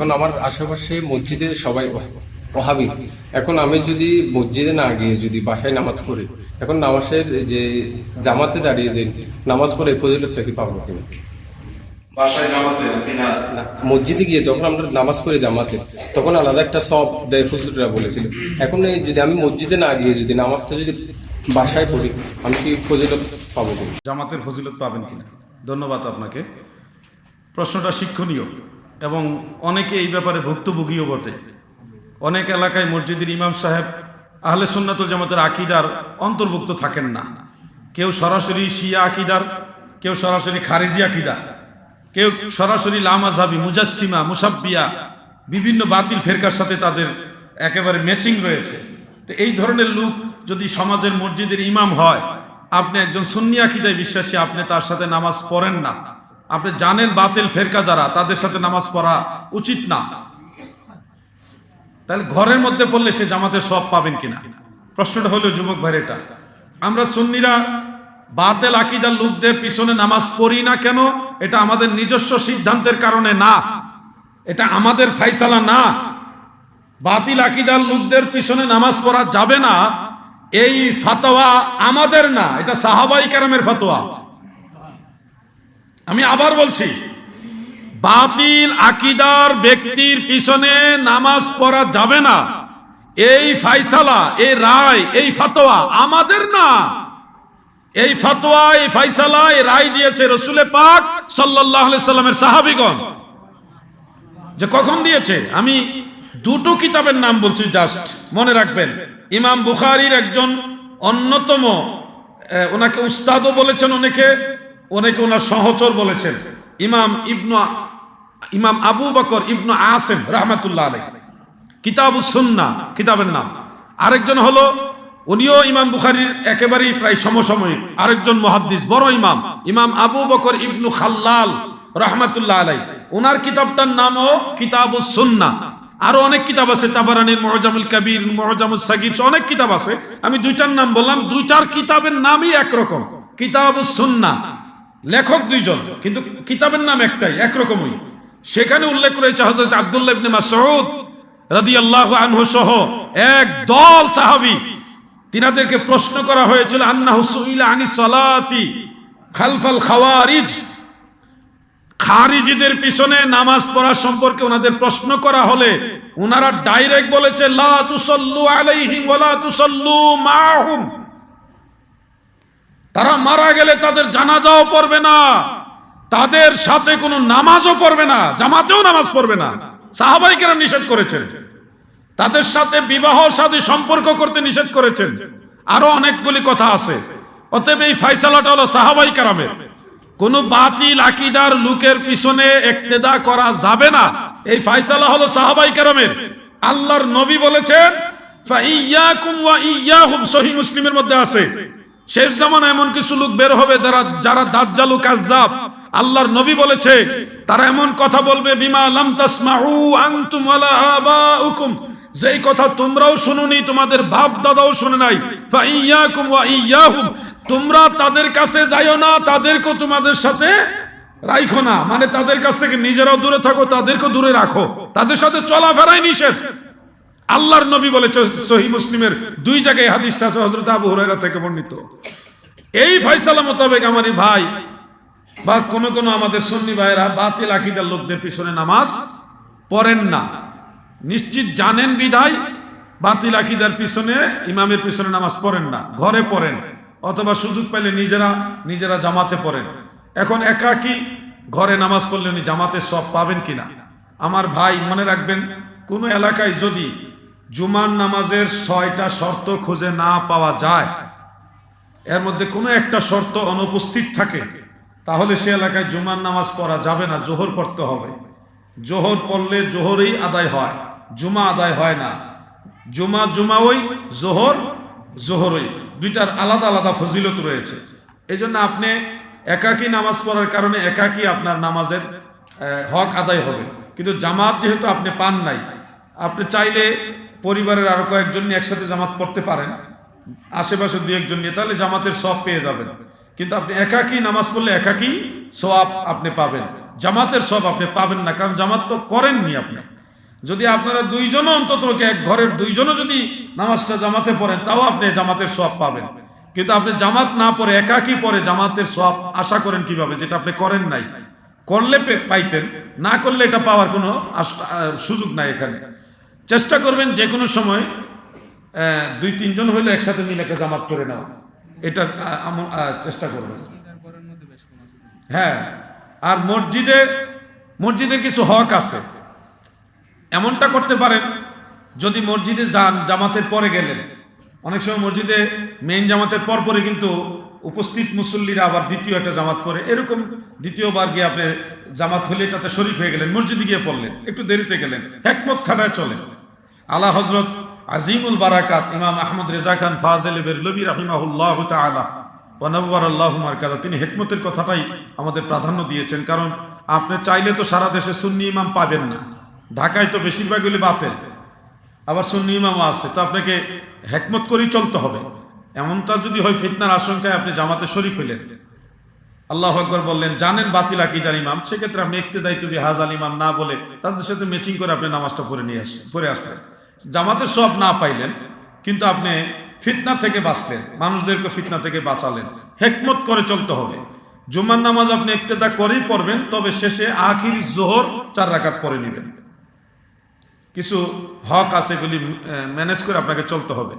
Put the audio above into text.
এখন আমার আশেপাশে মসজিদে সবাই ওহাবি। এখন আমি যদি মসজিদে না গিয়ে যদি বাসায় নামাজ পড়ি এখন নামাজের যে জামাতে দাঁড়িয়ে যে নামাজ পড়ে ফজিলতটা কি পাবো কিনা? বাসায় জামাতে না? না, মসজিদে গিয়ে যখন আমরা নামাজ পড়ে জামাতে তখন আলাদা একটা সব দেয় ফজলুরা বলেছিল। এখন এই যদি আমি মসজিদে না গিয়ে যদি নামাজটা যদি বাসায় পড়ি আমি কি ফজিলত পাবো কিনা? জামাতের ফজিলত পাবেন কিনা? ধন্যবাদ আপনাকে। প্রশ্নটা শিক্ষণীয়। এবং অনেকে এই ব্যাপারে ভুক্তভোগীও বটে। অনেক এলাকায় মসজিদের ইমাম সাহেব আহলে সুন্নাতুল জামাতের আকিদার অন্তর্ভুক্ত থাকেন না। কেউ সরাসরি শিয়া আকিদার, কেউ সরাসরি খারেজি আকিদার কেউ সরাসরি লামাজাবি মুজাসিমা মুসাব্বিয়া, বিভিন্ন বাতিল ফেরকার সাথে তাদের একেবারে ম্যাচিং রয়েছে। তো এই ধরনের লোক যদি সমাজের মসজিদের ইমাম হয়, আপনি একজন সুন্নি আকিদায় বিশ্বাসী, আপনি তার সাথে নামাজ পড়েন না। আপনি জানেন বাতিল ফেরকা যারা, তাদের সাথে নামাজ পড়া উচিত না। তাহলে ঘরের মধ্যে পড়লে সে জামাতের সব পাবেন কিনা? প্রশ্নটা হলো যুবক ভাই এটা। আমরা সুন্নিরা বাতেল আকিদার লোকদের পিছনে নামাজ পড়ি না কেন? এটা আমাদের নিজস্ব সিদ্ধান্তের কারণে না। এটা আমাদের ফাইসালা না। বাতিল আকিদার লোকদের পিছনে নামাজ পড়া যাবে না। এই ফাতোয়া আমাদের না। এটা সাহাবাই কারামের ফতোয়া। আমি আবার বলছি, বাতিল আকিদার ব্যক্তির পিছনে নামাজ পড়া যাবে না। এই ফাইসালা, এই রায়, এই ফাতোয়া আমাদের না। এই ফাতোয়া, এই ফাইসালা, এই রায় দিয়েছে রসুলে পাক সাল্লামের সাহাবিগণ। যে কখন দিয়েছে? আমি দুটো কিতাবের নাম বলছি জাস্ট, মনে রাখবেন। ইমাম বুখারির একজন অন্যতম ওনাকে উস্তাদও বলেছেন অনেকে। অনেকে ওনার সহচর বলেছেন, ইমাম ইবনু ইমাম আবু বকর ইবনু আসেফ রহমাতুল্লাহ আলাই কিতাব সুন্না, কিতাবের নাম। আরেকজন হলো, উনিও ইমাম বুখারির একেবারেই প্রায় সমসাময়িক। আরেকজন মহাদ্দিস, বড় ইমাম ইমাম আবু বকর ইবনু খাল্লাল রহমাতুল্লাহ আলাই ওনার কিতাবটার নামও কিতাব সুন্না। আরও অনেক কিতাব আছে, তাবারানির মহজামুল কবির মহজামুল সাগির, অনেক কিতাব আছে। আমি দুইটার নাম বললাম, দুইটার কিতাবের নামই একরকম। কিতাব সুন্না। লেখক দুইজন, কিন্তু কিতাবের নাম একটাই, একরকমই। সেখানে উল্লেখ রয়েছে হযরত আব্দুল্লাহ ইবনে মাসউদ রাদিয়াল্লাহু আনহু সহ এক দল সাহাবী। তিনাদেরকে প্রশ্ন করা হয়েছিল, আন্নাহু সুইলা আনি সালাতি খালফাল খাওয়ারিজ। খারিজিদের পিছনে নামাজ পড়া সম্পর্কে ওনাদের প্রশ্ন করা হলে ওনারা ডাইরেক্ট বলেছে, লা তুসাল্লু আলাইহিম ওয়ালা তুসাল্লু মাহুম। তারা মারা গেলে তাদের জানাজাও পড়বে না। তাদের সাথে কোনো নামাজও পড়বে না, জামাতেও নামাজ পড়বে না। সাহাবাইকেরা নিষেধ করেছেন। তাদের সাথে বিবাহ সাথে সম্পর্ক করতে নিষেধ করেছেন। আরও অনেকগুলি কথা আছে। অতএব এই ফাইসালাটা হলো সাহাবাই কারামের। কোন বাতিল আকিদার লোকের পিছনে একতেদা করা যাবে না। এই ফাইসালা হলো সাহাবাই কারামের। আল্লাহর নবী বলেছেন মুসলিমের মধ্যে আছে। শেষ জামানা এমন কিছু লোক বের হবে যারা যারা দাজ্জালু কাজ্জাব। আল্লাহর নবী বলেছে, তারা এমন কথা বলবে, বিমা লাম তাসমাউ আনতুম ওয়ালা আবাউকুম। যেই কথা তোমরাও শুনুনি, তোমাদের বাপ দাদাও শুনে নাই। ফাইয়াকুম ওয়া ইয়াহুম। তোমরা তাদের কাছে যাইও না, তাদেরকেও তোমাদের সাথে রাখো না। মানে তাদের কাছ থেকে নিজেরাও দূরে থাকো, তাদেরকেও দূরে রাখো। তাদের সাথে চলাফেরাই নিষেধ। আল্লাহর নবী বলে সহি মুসলিমের দুই জায়গায় হাদিসটা আছে, হযরত আবু হুরায়রা থেকে বর্ণিত। এই ফয়সালা মোতাবেক আমারই ভাই বা কোন কোন আমাদের সুন্নি ভাইরা বাতিল আকিদার লোকদের পিছনে নামাজ পড়েন না। নিশ্চিত জানেন বিধায় বাতিল আকিদার পিছনে, ইমামের পিছনে নামাজ পড়েন না, ঘরে পড়েন, অথবা সুযোগ পেলে নিজেরা নিজেরা জামাতে পড়েন। এখন একাকি ঘরে নামাজ পড়লে উনি জামাতে সব পাবেন কিনা? আমার ভাই মনে রাখবেন, কোন এলাকায় যদি জুমার নামাজের ছয়টা শর্ত খুঁজে না পাওয়া যায়। এর মধ্যে কোনো একটা শর্ত অনুপস্থিত থাকে। তাহলে সে এলাকায় জুমার নামাজ পড়া যাবে না, জোহর পড়তে হবে। জোহর পড়লে জোহরই আদায় হয়, জুমা আদায় হয় না। জুমা জুমা ওই জোহর জোহরই। দুইটার আলাদা আলাদা ফজিলত রয়েছে। এই জন্য আপনি একাকী নামাজ পড়ার কারণে একাকী আপনার নামাজের হক আদায় হবে। কিন্তু জামাত যেহেতু আপনি পান নাই, আপনি চাইলে পরিবারের আরও কয়েকজন নিয়ে একসাথে জামাত পড়তে পারেন। আশেপাশে দু একজন নিয়ে, তাহলে জামাতের সব পেয়ে যাবেন। কিন্তু আপনি একাকী নামাজ পড়লে একাকী সব আপনি পাবেন। জামাতের সব আপনি পাবেন না, কারণ জামাত তো করেননি আপনি। যদি আপনারা দুইজনও অন্তত এক ঘরের দুইজনও যদি নামাজটা জামাতে পড়েন, তাও আপনি জামাতের সব পাবেন। কিন্তু আপনি জামাত না পড়ে, একাকি পরে জামাতের সব আশা করেন কীভাবে, যেটা আপনি করেন নাই? করলে পাইতেন, না করলে এটা পাওয়ার কোনো সুযোগ নাই এখানে। চেষ্টা করবেন যে কোনো সময় দুই তিনজন হইলে একসাথে মিলে একটা জামাত করে নেওয়া। এটা চেষ্টা করবেন। হ্যাঁ আর মসজিদে মসজিদের কিছু হক আছে। এমনটা করতে পারেন, যদি মসজিদে যান, জামাতের পরে গেলেন। অনেক সময় মসজিদে মেইন জামাতের পর পরে কিন্তু উপস্থিত মুসল্লিরা আবার দ্বিতীয় একটা জামাত পরে। এরকম দ্বিতীয়বার গিয়ে আপনি জামাত হলে তাতে শরীফ হয়ে গেলেন, মসজিদে গিয়ে পড়লেন, একটু দেরিতে গেলেন, হেকমত খানায় চলে আলা হজরত আজিমুল বারাকাত ইমাম আহমদ রেজা খান ফাজেল বেরলবি রাহিমাহুল্লাহ তাআলা। ওয়ানাব্বার আল্লাহ মার্কাদা। তিনি হেকমতের কথাটাই আমাদের প্রাধান্য দিয়েছেন, কারণ আপনি চাইলে তো সারা দেশে সুন্নি ইমাম পাবেন না। ঢাকায় তো বেশিরভাগ হলে বাতেল। আবার সুন্নি ইমামও আছে, তো আপনাকে হেকমত করেই চলতে হবে। এমনটা যদি হয়, ফিতনার আশঙ্কায় আপনি জামাতে শরীফ হইলেন। আল্লাহ আকবর বললেন, জানেন বাতিল আকিদার ইমাম? সেক্ষেত্রে আপনি একতে দায়িত্ব দিয়ে হাজাল ইমাম না বলে তাদের সাথে ম্যাচিং করে আপনি নামাজটা পড়ে নিয়ে আসেন পড়ে আসলেন। জামাতের সব না পাইলেন, কিন্তু আপনি ফিতনা থেকে বাঁচলেন, মানুষদেরকে ফিতনা থেকে বাঁচালেন। হেকমত করে চলতে হবে। জুমার নামাজ আপনি একতেদা করেই পড়বেন, তবে শেষে আখির জোহর চার রাখাত পরে নেবেন। কিছু হক আছে এগুলি ম্যানেজ করে আপনাকে চলতে হবে।